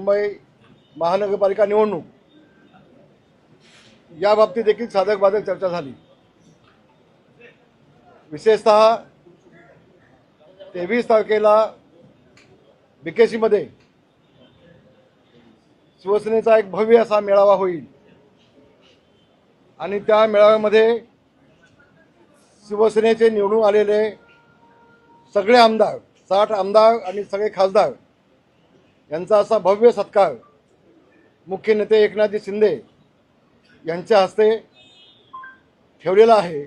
मुंबई महानगरपालिका निवडणूक. या बाबतीत देखील साधक बाधक चर्चा झाली. विशेषतः तेवीस तारखेला बीकेसीमध्ये शिवसेनेचा एक भव्य असा मेळावा होईल. आणि त्या मेळाव्यामध्ये शिवसेनेचे निवडून आलेले सगळे आमदार साठ आमदार आणि सगळे खासदार यांचा असा भव्य सत्कार मुख्य नेते एकनाथजी शिंदे यांच्या हस्ते ठेवलेला आहे.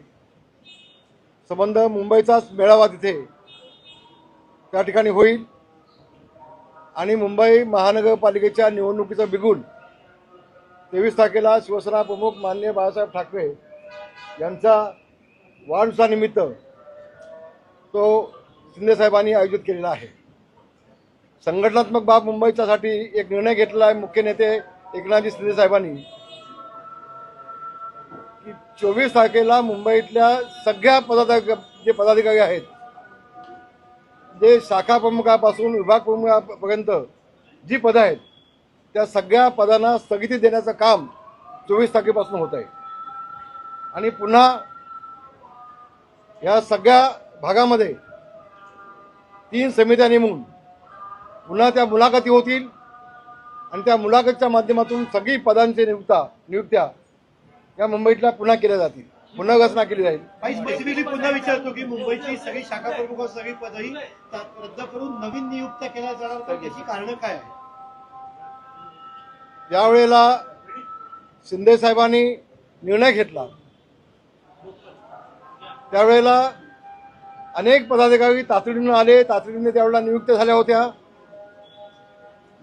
संबंध मुंबईचाच मेळावा तिथे त्या ठिकाणी होईल. आणि मुंबई महानगरपालिकेच्या निवडणुकीचं बिगुल तेवीस तारखेला शिवसेना प्रमुख माननीय बाळासाहेब ठाकरे यांचा वाढदिवसानिमित्त तो शिंदेसाहेबांनी आयोजित केलेला आहे. संघटनात्मक बाब मुंबईच्यासाठी एक निर्णय घेतलेला आहे मुख्य नेते एकनाथजी शिंदेसाहेबांनी की चोवीस तारखेला मुंबईतल्या सगळ्या पदाधिक जे पदाधिकारी आहेत जे शाखा प्रमुखापासून विभाग प्रमुखापर्यंत जी पदं आहेत त्या सगळ्या पदांना स्थगिती देण्याचं काम चोवीस तारखेपासून होत आहे. आणि पुन्हा या सगळ्या भागामध्ये तीन समित्या नेमून पुन्हा त्या मुलाखती होतील. आणि त्या मुलाखतच्या माध्यमातून सगळी पदांचे नियुक्ता नियुक्त्या या मुंबईतल्या पुन्हा केल्या जातील. पुनर्रचना केली जाईल. स्पेसिफिकली पुन्हा विचारतो की मुंबईची सगळी शाखा प्रमुख सगळी पदही रद्द करून नवीन नियुक्त केल्या जाणार तर त्याची कारण काय आहे यावेळेला शिंदे साहेबांनी निर्णय घेतला. त्यावेळेला अनेक पदाधिकारी तातडीनं आले. तातडीने त्यावेळेला नियुक्त झाल्या होत्या.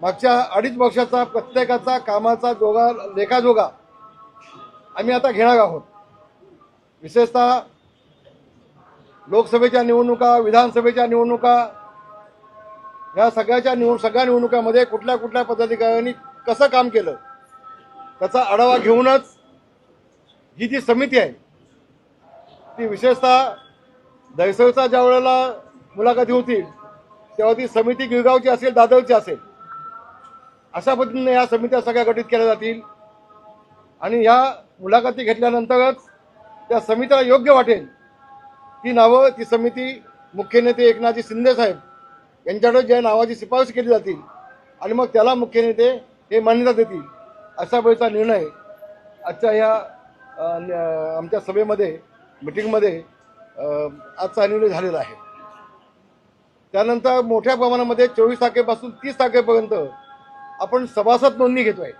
मागच्या अडीच वर्षाचा प्रत्येकाचा कामाचा जोगा लेखाजोगा आम्ही आता घेणार आहोत. विशेषतः लोकसभेच्या निवडणुका विधानसभेच्या निवडणुका या सगळ्याच्या निवड सगळ्या निवडणुकामध्ये कुठल्या कुठल्या पदाधिकाऱ्यांनी कसं काम केलं त्याचा आढावा घेऊनच ही जी समिती आहे ती विशेषतः दहिसरचा ज्या वेळेला मुलाखती होतील तेव्हा ती समिती गिरगावची असेल दादरची असेल अशा पद्धतीने या समित्या सगळ्या गठीत केल्या जातील. आणि या मुलाखती घेतल्यानंतरच त्या समितीला योग्य वाटेल ती नावं ती समिती मुख्य नेते एकनाथजी शिंदे साहेब यांच्याकडे ज्या नावाची शिफारस केली जातील आणि मग त्याला मुख्य नेते हे मान्यता देतील अशा वेळेचा निर्णय आजच्या या न- आमच्या सभेमध्ये मिटिंगमध्ये आजचा निर्णय झालेला आहे. त्यानंतर मोठ्या प्रमाणामध्ये चोवीस तारखेपासून तीस तारखेपर्यंत आपण सभासद नोंदणी घेतोय.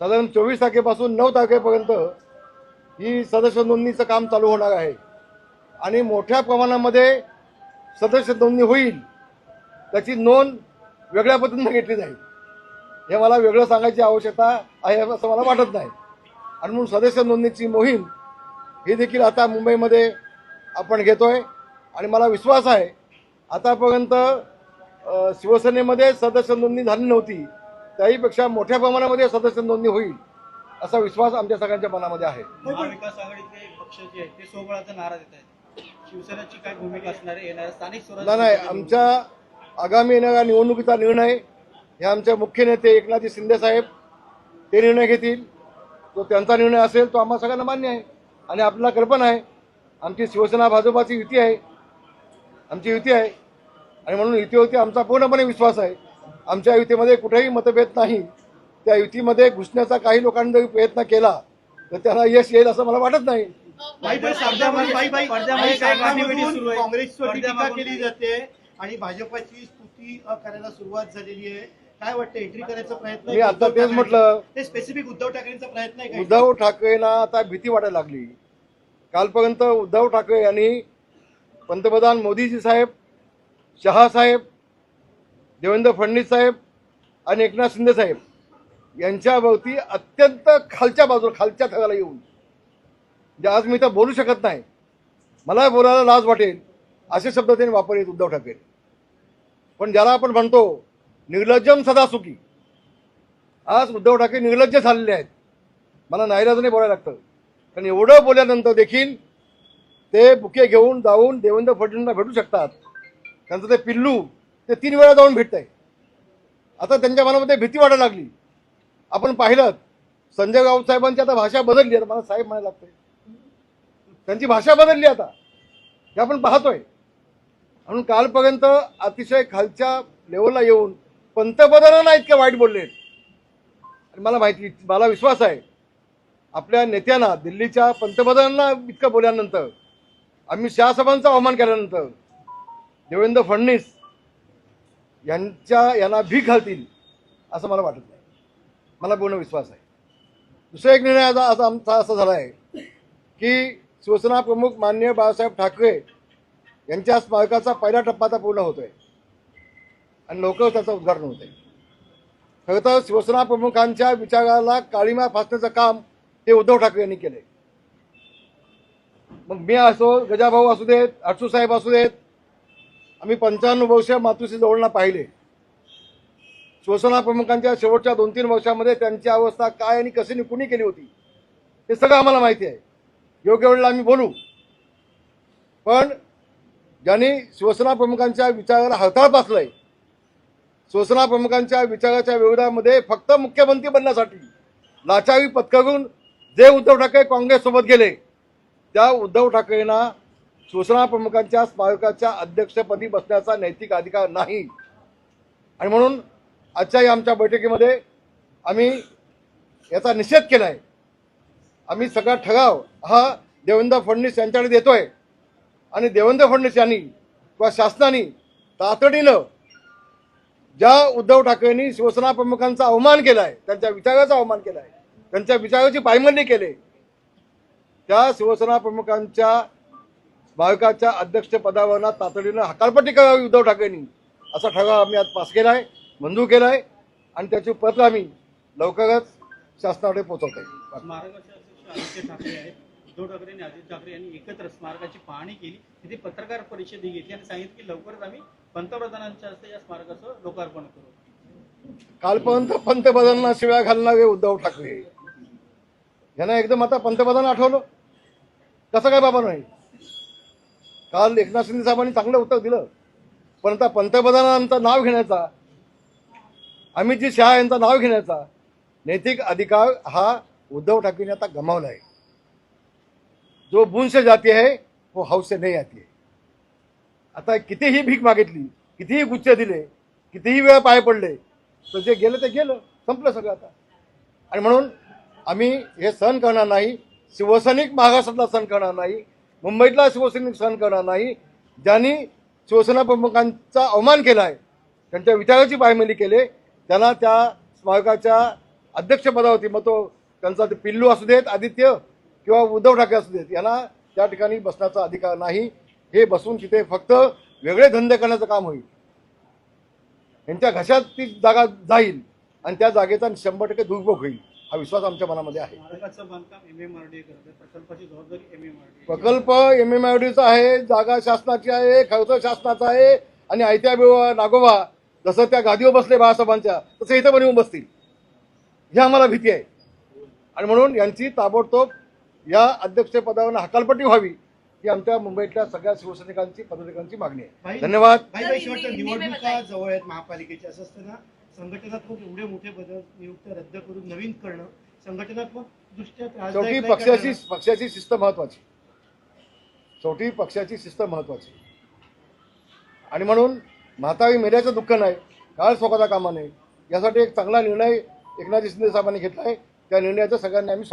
साधारण चोवीस तारखेपासून नऊ तारखेपर्यंत ही सदस्य नोंदणीचं काम चालू होणार आहे. आणि मोठ्या प्रमाणामध्ये सदस्य नोंदणी होईल त्याची नोंद वेगळ्या पद्धतीने घेतली जाईल. हे मला वेगळं सांगायची आवश्यकता आहे असं मला वाटत नाही. आणि म्हणून सदस्य नोंदणीची मोहीम ही देखील आता मुंबईमध्ये आपण घेतोय. आणि मला विश्वास आहे आतापर्यंत शिवसेनेमध्ये सदस्य नोंदणी झाली नव्हती. त्याहीपेक्षा मोठ्या प्रमाणामध्ये सदस्य नोंदणी होईल असा विश्वास आमच्या सगळ्यांच्या मनामध्ये आहे. महाविकास आघाडीचे पक्ष जे आहेत ते सोबळाचा नारा देत आहेत. शिवसेनेची काय भूमिका असणार आहे? येणाऱ्या स्थानिक नाही स्वराज्य नाही आमच्या आगामी येणाऱ्या निवडणुकीचा निर्णय हे आमचे मुख्य नेते एकनाथजी शिंदे साहेब ते निर्णय घेतील. तो त्यांचा निर्णय असेल तो आम्हा सगळ्यांना मान्य आहे. आणि आपल्याला कल्पना आहे आमची शिवसेना भाजपाची युती आहे. आमची युती आहे. आणि म्हणून युतीवरती आमचा पूर्णपणे विश्वास आहे. आमच्या युतीमध्ये कुठेही मतभेद नाही. त्या युतीमध्ये घुसण्याचा काही लोकांनी जरी प्रयत्न केला तर त्यांना यश येईल असं मला वाटत नाही. बाई, बाई, सामनामध्ये- बाई, बाई, पडद्यामागे बाई, काय सामनामधून गाठीभेटी सुरू आहे? काँग्रेसवरती टीका पडद्यामागून केली जाते आणि भाजपाची स्तुती करायला सुरुवात झालेली आहे. काय वाटतं? एंट्री करायचा प्रयत्न मी आता उद्धव तेच? म्हटलं. ते स्पेसिफिक उद्धव ठाकरेंचा प्रयत्न आहे का उद्धव ठाकरेंना आता भीती वाटायला लागली. कालपर्यंत उद्धव ठाकरे यांनी पंतप्रधान मोदीजी साहेब शहासाहेब देवेंद्र फडणवीस साहेब आणि एकनाथ शिंदे साहेब यांच्याभोवती अत्यंत खालच्या बाजूला खालच्या थराला येऊन. जे आज मी तर बोलू शकत नाही. मला बोलायला लाज वाटेल असे शब्द त्यांनी वापरले उद्धव ठाकरे. पण ज्याला आपण म्हणतो निर्लज्जम सदा सुखी आज उद्धव ठाकरे निर्लज्ज झालेले आहेत. मला नाईलाजाने बोलायला लागतं. कारण एवढं बोलल्यानंतर देखील ते बुके घेऊन जाऊन देवेंद्र फडणवीसला भेटू शकतात. त्यांचं ते पिल्लू ते तीन वेळा जाऊन भेटत आहे आता त्यांच्या मनामध्ये भीती वाटायला लागली. आपण पाहिलं संजय राऊत साहेबांची आता भाषा बदलली आता. मला साहेब म्हणायला लागतंय. त्यांची भाषा बदलली आता. हे आपण पाहतोय. म्हणून कालपर्यंत अतिशय खालच्या लेवलला येऊन पंतप्रधानांना इतके वाईट बोलले. आणि मला माहिती मला विश्वास आहे. आपल्या नेत्यांना दिल्लीच्या पंतप्रधानांना इतकं बोलल्यानंतर आम्ही शहा अवमान केल्यानंतर देवेंद्र फडणवीस यांच्या यांना भीक घालतील असं मला वाटत नाही. मला पूर्ण विश्वास आहे. दुसरा एक निर्णय आता असा आमचा असा झाला आहे की शिवसेना प्रमुख माननीय बाळासाहेब ठाकरे यांच्या स्मारकाचा पहिला टप्पा आता पूर्ण आहे आणि लवकर त्याचं उद्घाटन आहे खरं तर शिवसेना प्रमुखांच्या विचाराला काळीमा फासण्याचं काम ते उद्धव ठाकरे यांनी केले मग मी असो गजाभाऊ असू देत अडसू साहेब असू देत आम्ही पंच्याण्णव वर्ष मातुश्री जवळना पाहिले. शिवसेना प्रमुखांच्या शेवटच्या दोन तीन वर्षामध्ये त्यांची अवस्था काय आणि कशी कुणी केली होती हे सगळं आम्हाला माहिती आहे. योग्य वेळेला आम्ही बोलू. पण ज्यांनी शिवसेना प्रमुखांच्या विचाराला हळताळ पासलंय शिवसेना प्रमुखांच्या विचाराच्या विरोधामध्ये फक्त मुख्यमंत्री बनण्यासाठी लाचारी पत्करून जे उद्धव ठाकरे काँग्रेससोबत गेले त्या उद्धव ठाकरेंना शिवसेना प्रमुखांच्या स्मारकाच्या अध्यक्षपदी बसण्याचा नैतिक अधिकार नाही. आणि म्हणून आजच्या या आमच्या बैठकीमध्ये आम्ही याचा निषेध केला आहे आम्ही सगळा ठराव हा देवेंद्र फडणवीस यांच्याकडे देतोय. आणि देवेंद्र फडणवीस यांनी किंवा शासनाने तातडीनं ज्या उद्धव ठाकरेंनी शिवसेना प्रमुखांचा अवमान केलाय त्यांच्या विचाराचा अवमान केलाय त्यांच्या विचाराची पायमल्ली केले त्या शिवसेना प्रमुखांच्या स्मारकाच्या अध्यक्षपदावरना तातडीनं हकालपट्टी करावी उद्धव ठाकरेंनी. असा ठराव आम्ही आज पास केला आहे मंजूर केला आहे आणि त्याची पत्र आम्ही लवकरच शासनाकडे पोहोचवत आहे उद्धव ठाकरे आणि आदित्य ठाकरे यांनी एकत्र स्मारकाची पाहणी केली. तिथे पत्रकार परिषदही घेतली आणि सांगितलं की लवकरच आम्ही पंतप्रधानांच्या हस्ते या स्मारकाचं लोकार्पण करू. कालपर्यंत पंतप्रधानांना शिव्या घालणारे उद्धव ठाकरे. यांना एकदम आता पंतप्रधान आठवलं. कसं काय बाबा नाही. काल एकनाथ शिंदे साहेबांनी चांगलं उत्तर दिलं. पण आता पंतप्रधानांचं नाव घेण्याचा अमितजी शहा यांचं नाव घेण्याचा नैतिक अधिकार हा उद्धव ठाकरेंनी आता गमावला आहे. जो बुन से जाती है वो हाऊस से नहीं आती है आता कितीही भीक मागितली कितीही गुच्छ दिले कितीही वेळा पाय पडले तर जे गेलं ते गेलं संपलं सगळं आता. आणि म्हणून आम्ही हे सहन करणार नाही शिवसैनिक महाराष्ट्रातला सहन करणार नाही मुंबईतला शिवसैनिक सहन करणार नाही. ज्यांनी शिवसेना प्रमुखांचा अवमान केला आहे त्यांच्या विचाराची पायमली केले त्यांना त्या स्मारकाच्या अध्यक्षपदावरती मग तो त्यांचा ते पिल्लू असू देत आदित्य किंवा उद्धव ठाकरे असू देत यांना त्या ठिकाणी बसण्याचा अधिकार नाही. हे बसून तिथे फक्त वेगळे धंदे करण्याचं काम होईल. यांच्या घशात ती जागा जाईल आणि त्या जागेचा शंभर टक्के दुरुपयोग होईल. हा विश्वास आमच्या मनामध्ये आहे. एम एम आर आर प्रकल्प एम एम आय डीचा आहे जागा शासनाची आहे खर्च शासनाचा आहे आणि आयत्या बिवा नागोबा जसं त्या गादीवर बसले बाळासाहेबांच्या तसं इथं पण येऊन बसतील. ही आम्हाला भीती आहे. आणि म्हणून यांची ताबडतोब या अध्यक्षपदावर हकालपट्टी व्हावी ही आमच्या मुंबईतल्या सगळ्या शिवसैनिकांची पदाधिकाऱ्यांची मागणी आहे. धन्यवाद. जवळ आहेत महापालिकेच्या. असं असताना संघटनात्मक एवढे मोठे बदल नियुक्त रद्द करून नवीन करणं संघटनात्मक दृष्ट्या शेवटी पक्षाची? पक्षाची शिस्त महत्वाची. शेवटी पक्षाची शिस्त महत्वाची. आणि म्हणून म्हातारी मेल्याचं दुःख नाही काळ स्वतःचा कामा नाही. यासाठी एक चांगला निर्णय एकनाथ शिंदे साहेबांनी घेतला आहे. त्या निर्णयाचं सगळ्यांनी आम्ही